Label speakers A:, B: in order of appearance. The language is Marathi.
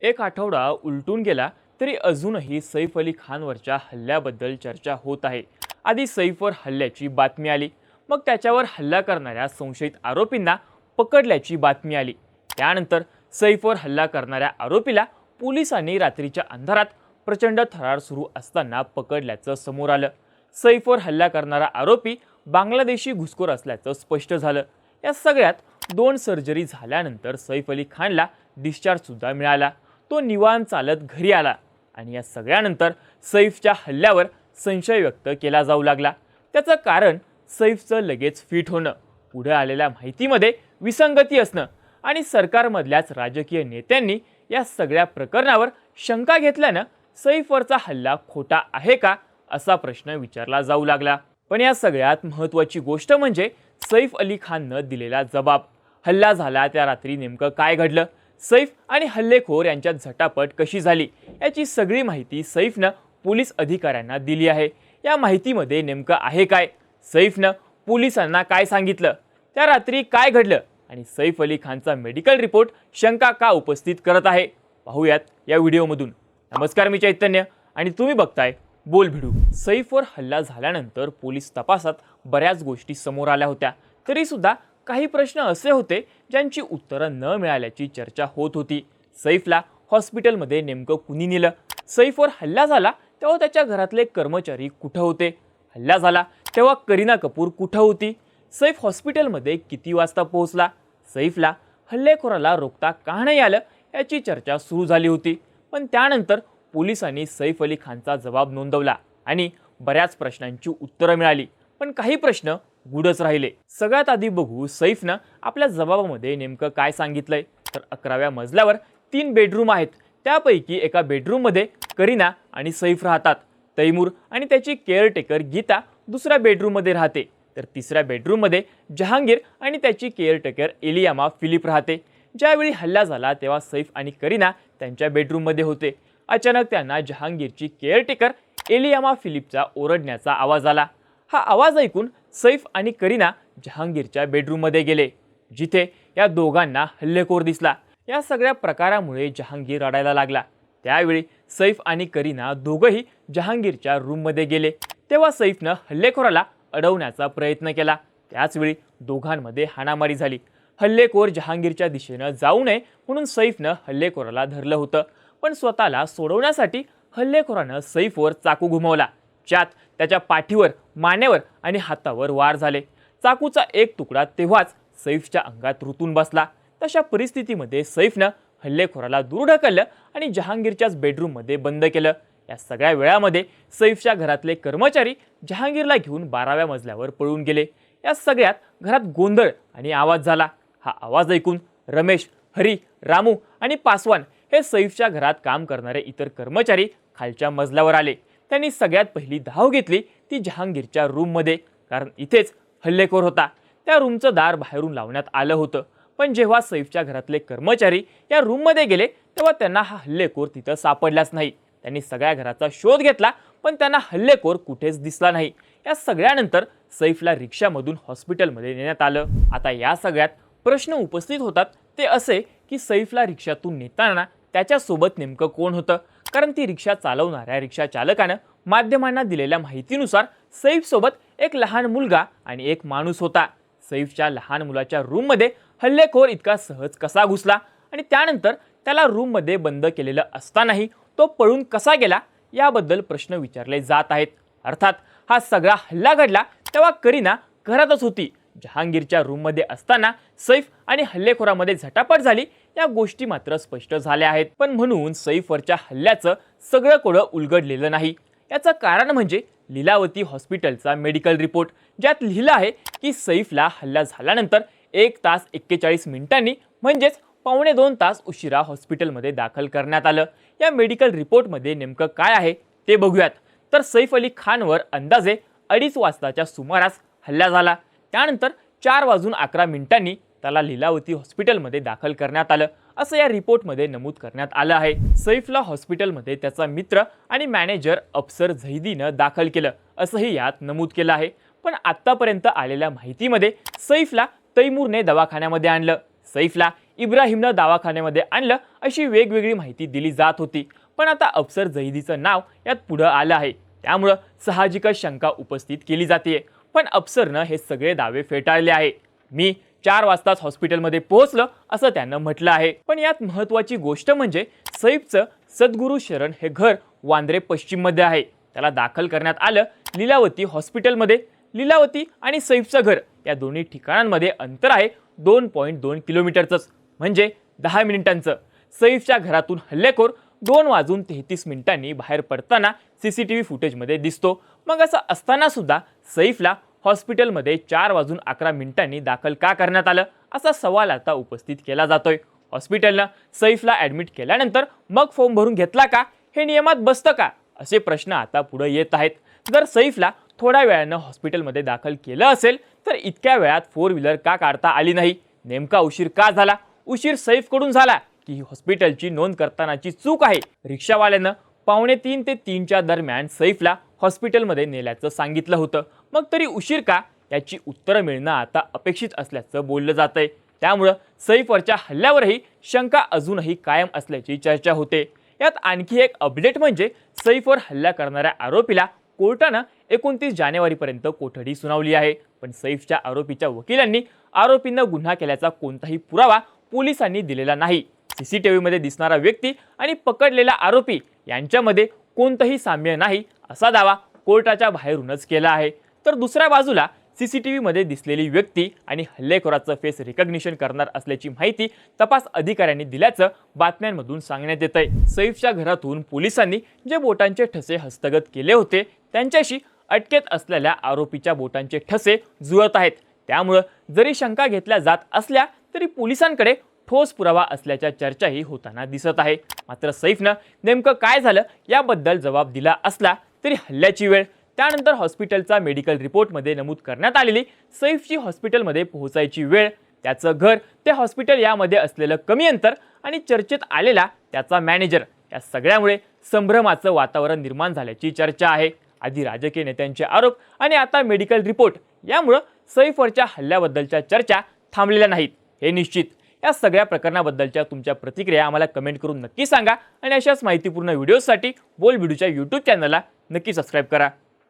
A: एक आठवडा उलटून गेला तरी अजूनही सैफ अली खानवरच्या हल्ल्याबद्दल चर्चा होत आहे. आधी सैफवर हल्ल्याची बातमी आली. मग त्याच्यावर हल्ला करणाऱ्या संशयित आरोपींना पकडल्याची बातमी आली. त्यानंतर सैफवर हल्ला करणाऱ्या आरोपीला पोलिसांनी रात्रीच्या अंधारात प्रचंड थरार सुरू असताना पकडल्याचं समोर आलं. सैफवर हल्ला करणारा आरोपी बांगलादेशी घुसखोर असल्याचं स्पष्ट झालं. या सगळ्यात दोन सर्जरी झाल्यानंतर सैफ अली खानला डिस्चार्जसुद्धा मिळाला. तो निवांत चालत घरी आला आणि या सगळ्यानंतर सैफच्या हल्ल्यावर संशय व्यक्त केला जाऊ लागला. त्याचं कारण सैफचं लगेच फिट होणं पुढे आलेल्या माहितीमध्ये विसंगती असणं आणि सरकारमधल्याच राजकीय नेत्यांनी या सगळ्या प्रकरणावर शंका घेतल्यानं सैफवरचा हल्ला खोटा आहे का असा प्रश्न विचारला जाऊ लागला. पण या सगळ्यात महत्त्वाची गोष्ट म्हणजे सैफ अली खाननं दिलेला जबाब. हल्ला झाला त्या रात्री नेमकं काय घडलं? सैफ आणि हल्लेखोर यांच्यात झटापट कशी झाली याची सगळी माहिती सैफनं पोलीस अधिकाऱ्यांना दिली आहे. या माहितीमध्ये नेमकं आहे काय? सैफनं पोलिसांना काय सांगितलं? त्या रात्री काय घडलं? आणि सैफ अली खानचा मेडिकल रिपोर्ट शंका का उपस्थित करत आहे? पाहूयात या व्हिडिओमधून. नमस्कार मी चैतन्य आणि तुम्ही बघताय बोल भिडू. सैफवर हल्ला झाल्यानंतर पोलीस तपासात बऱ्याच गोष्टी समोर आल्या होत्या. तरीसुद्धा काही प्रश्न असे होते ज्यांची उत्तरं न मिळाल्याची चर्चा होत होती. सैफला हॉस्पिटलमध्ये नेमकं कुणी नेलं? सैफवर हल्ला झाला तेव्हा त्याच्या घरातले कर्मचारी कुठं होते? हल्ला झाला तेव्हा करीना कपूर कुठं होती? सैफ हॉस्पिटलमध्ये किती वाजता पोहोचला? सैफला हल्लेखोराला रोखता का नाही आलं याची चर्चा सुरू झाली होती. पण त्यानंतर पोलिसांनी सैफ अली खानचा जबाब नोंदवला आणि बऱ्याच प्रश्नांची उत्तरं मिळाली. पण काही प्रश्न गुडच राहिले. सगळ्यात आधी बघू सैफनं आपल्या जबाबामध्ये नेमकं काय सांगितलंय. तर अकराव्या मजल्यावर तीन बेडरूम आहेत. त्यापैकी एका बेडरूममध्ये करीना आणि सैफ राहतात. तैमूर आणि त्याची केअरटेकर गीता दुसऱ्या बेडरूममध्ये राहते. तर तिसऱ्या बेडरूममध्ये जहांगीर आणि त्याची केअरटेकर एलियामा फिलिप राहते. ज्यावेळी हल्ला झाला तेव्हा सैफ आणि करीना त्यांच्या बेडरूममध्ये होते. अचानक त्यांना जहांगीरची केअरटेकर एलियामा फिलिपचा ओरडण्याचा आवाज आला. हा आवाज ऐकून सैफ आणि करीना जहांगीरच्या बेडरूममध्ये गेले जिथे या दोघांना हल्लेखोर दिसला. या सगळ्या प्रकारामुळे जहांगीर रडायला लागला. त्यावेळी सैफ आणि करीना दोघंही जहांगीरच्या रूममध्ये गेले. तेव्हा सैफनं हल्लेखोराला अडवण्याचा प्रयत्न केला. त्याचवेळी दोघांमध्ये हाणामारी झाली. हल्लेखोर जहांगीरच्या दिशेनं जाऊ नये म्हणून सैफनं हल्लेखोराला धरलं होतं. पण स्वतःला सोडवण्यासाठी हल्लेखोरानं सैफवर चाकू घुमवला. ज्यात त्याच्या पाठीवर मानेवर आणि हातावर वार झाले. चाकूचा एक तुकडा तेव्हाच सैफच्या अंगात रुतून बसला. तशा परिस्थितीमध्ये सैफनं हल्लेखोराला दूर ढकललं आणि जहांगीरच्याच बेडरूममध्ये बंद केलं. या सगळ्या वेळामध्ये सैफच्या घरातले कर्मचारी जहांगीरला घेऊन बाराव्या मजल्यावर पळून गेले. या सगळ्यात घरात गोंधळ आणि आवाज झाला. हा आवाज ऐकून रमेश हरी रामू आणि पासवान हे सैफच्या घरात काम करणारे इतर कर्मचारी खालच्या मजल्यावर आले. त्यांनी सगळ्यात पहिली धाव घेतली ती जहांगीरच्या रूममध्ये कारण इथेच हल्लेखोर होता. त्या रूमचं दार बाहेरून लावण्यात आलं होतं. पण जेव्हा सैफच्या घरातले कर्मचारी या रूममध्ये गेले तेव्हा त्यांना हा हल्लेखोर तिथं सापडलाच नाही. त्यांनी सगळ्या घराचा शोध घेतला पण त्यांना हल्लेखोर कुठेच दिसला नाही. या सगळ्यानंतर सैफला रिक्षामधून हॉस्पिटलमध्ये नेण्यात आलं. आता या सगळ्यात प्रश्न उपस्थित होतात ते असे की सैफला रिक्षातून नेताना त्याच्यासोबत नेमकं कोण होतं? कारण ती रिक्षा चालवणाऱ्या रिक्षा चालकानं माध्यमांना दिलेल्या माहितीनुसार सैफसोबत एक लहान मुलगा आणि एक माणूस होता. सैफच्या लहान मुलाच्या रूममध्ये हल्लेखोर इतका सहज कसा घुसला आणि त्यानंतर त्याला रूममध्ये बंद केलेलं असतानाही तो पळून कसा गेला याबद्दल प्रश्न विचारले जात आहेत. अर्थात हा सगळा हल्ला घडला तेव्हा करीना घरातच होती. जहांगीरच्या रूममध्ये असताना सैफ आणि हल्लेखोरामध्ये झटापट झाली. या गोष्टी मात्र स्पष्ट झाल्या आहेत. पण म्हणून सैफवरच्या हल्ल्याचं सगळं कोडं उलगडलेलं नाही. याचं कारण म्हणजे लीलावती हॉस्पिटलचा मेडिकल रिपोर्ट ज्यात लिहिलं आहे की सैफला हल्ला झाल्यानंतर एक तास एक्केचाळीस मिनिटांनी म्हणजेच पावणे दोन तास उशिरा हॉस्पिटलमध्ये दाखल करण्यात आलं. या मेडिकल रिपोर्टमध्ये नेमकं काय आहे ते बघूयात. तर सैफ अली खानवर अंदाजे अडीच वाजताच्या सुमारास हल्ला झाला. त्यानंतर चार वाजून अकरा मिनिटांनी त्याला लीलावती हॉस्पिटलमध्ये दाखल करण्यात आलं. असं या रिपोर्टमध्ये नमूद करण्यात आलं आहे. सैफला हॉस्पिटलमध्ये त्याचा मित्र आणि मॅनेजर अफसर झैदीनं दाखल केलं. असंही यात नमूद केलं आहे. पण आत्तापर्यंत आलेल्या माहितीमध्ये सैफला तैमूरने दवाखान्यामध्ये आणलं. सैफला इब्राहिमनं दवाखान्यामध्ये आणलं अशी वेगवेगळी माहिती दिली जात होती. पण आता अफसर जहिदीचं नाव यात पुढं आलं आहे. त्यामुळं साहजिकच शंका उपस्थित केली जाते पण अफसरनं हे सगळे दावे फेटाळले आहे. मी चार वाजताच हॉस्पिटलमध्ये पोहोचलं असं त्यानं म्हटलं आहे. पण यात महत्त्वाची गोष्ट म्हणजे सैफचं सद्गुरू शरण हे घर वांद्रे पश्चिममध्ये आहे. त्याला दाखल करण्यात आलं लीलावती हॉस्पिटलमध्ये. लीलावती आणि सैफचं घर या दोन्ही ठिकाणांमध्ये अंतर आहे दोन पॉईंट दोन किलोमीटरचंच म्हणजे दहा मिनिटांचं. सैफच्या घरातून हल्लेखोर दोन वाजून तेहतीस मिनिटांनी बाहेर पडताना सी सी टी व्ही फुटेजमध्ये दिसतो. मग असं असतानासुद्धा सैफला हॉस्पिटलमध्ये चार वाजून अकरा मिनिटांनी दाखल का करण्यात आलं? असा सवाल आता उपस्थित केला जातोय. हॉस्पिटलनं सैफला ॲडमिट केल्यानंतर मग फॉर्म भरून घेतला का? हे नियमात बसतं का? असे प्रश्न आता पुढे येत आहेत. जर सैफला थोड्या वेळानं हॉस्पिटलमध्ये दाखल केलं असेल तर इतक्या वेळात फोर व्हीलर का काढता आली नाही? नेमका उशीर का झाला? उशीर सैफकडून झाला की ही हॉस्पिटलची नोंद करतानाची चूक आहे? रिक्षावाल्यानं पावणे तीन ते तीनच्या दरम्यान सैफला हॉस्पिटलमध्ये नेल्याचं सांगितलं होतं. मग तरी उशीर का? याची उत्तरं मिळणं आता अपेक्षित असल्याचं बोललं जात आहे त्यामुळं सैफवरच्या हल्ल्यावरही शंका अजूनही कायम असल्याची चर्चा होते. यात आणखी एक अपडेट म्हणजे सैफवर हल्ला करणाऱ्या आरोपीला कोर्टानं एकोणतीस जानेवारीपर्यंत कोठडी सुनावली आहे. पण सैफच्या आरोपीच्या वकिलांनी आरोपींना गुन्हा केल्याचा कोणताही पुरावा पोलिसांनी दिलेला नाही. सी सी टी व्हीमध्ये दिसणारा व्यक्ती आणि पकडलेला आरोपी यांच्यामध्ये कोणतंही साम्य नाही असा दावा कोर्टाच्या बाहेरूनच केला आहे. तर दुसऱ्या बाजूला सी सी टी व्हीमध्ये दिसलेली व्यक्ती आणि हल्लेखोराचं फेस रिकग्निशन करणार असल्याची माहिती तपास अधिकाऱ्यांनी दिल्याचं बातम्यांमधून सांगण्यात येत आहे सैफच्या घरातून पोलिसांनी जे बोटांचे ठसे हस्तगत केले होते त्यांच्याशी अटकेत असलेल्या आरोपीच्या बोटांचे ठसे जुळत आहेत. त्यामुळं जरी शंका घेतल्या जात असल्या तरी पोलिसांकडे ठोस पुरावा असल्याच्या चर्चाही होताना दिसत आहे. मात्र सैफनं नेमकं काय झालं याबद्दल जबाब दिला असला तरी हल्ल्याची वेळ त्यानंतर हॉस्पिटलचा मेडिकल रिपोर्टमध्ये नमूद करण्यात आलेली सैफची हॉस्पिटलमध्ये पोहोचायची वेळ त्याचं घर ते हॉस्पिटल यामध्ये असलेलं कमी अंतर आणि चर्चेत आलेला त्याचा मॅनेजर या सगळ्यामुळे संभ्रमाचं वातावरण निर्माण झाल्याची चर्चा आहे. आधी राजकीय नेत्यांचे आरोप आणि आता मेडिकल रिपोर्ट यामुळं सैफवरच्या हल्ल्याबद्दलच्या चर्चा थांबलेल्या नाहीत. हे निश्चित. या सगळ्या प्रकरणाबद्दलच्या तुमच्या प्रतिक्रिया आम्हाला कमेंट करून नक्की सांगा आणि अशाच माहितीपूर्ण व्हिडिओसाठी बोल व्हिडिओच्या यूट्यूब चॅनलला नक्की सबस्क्राईब करा.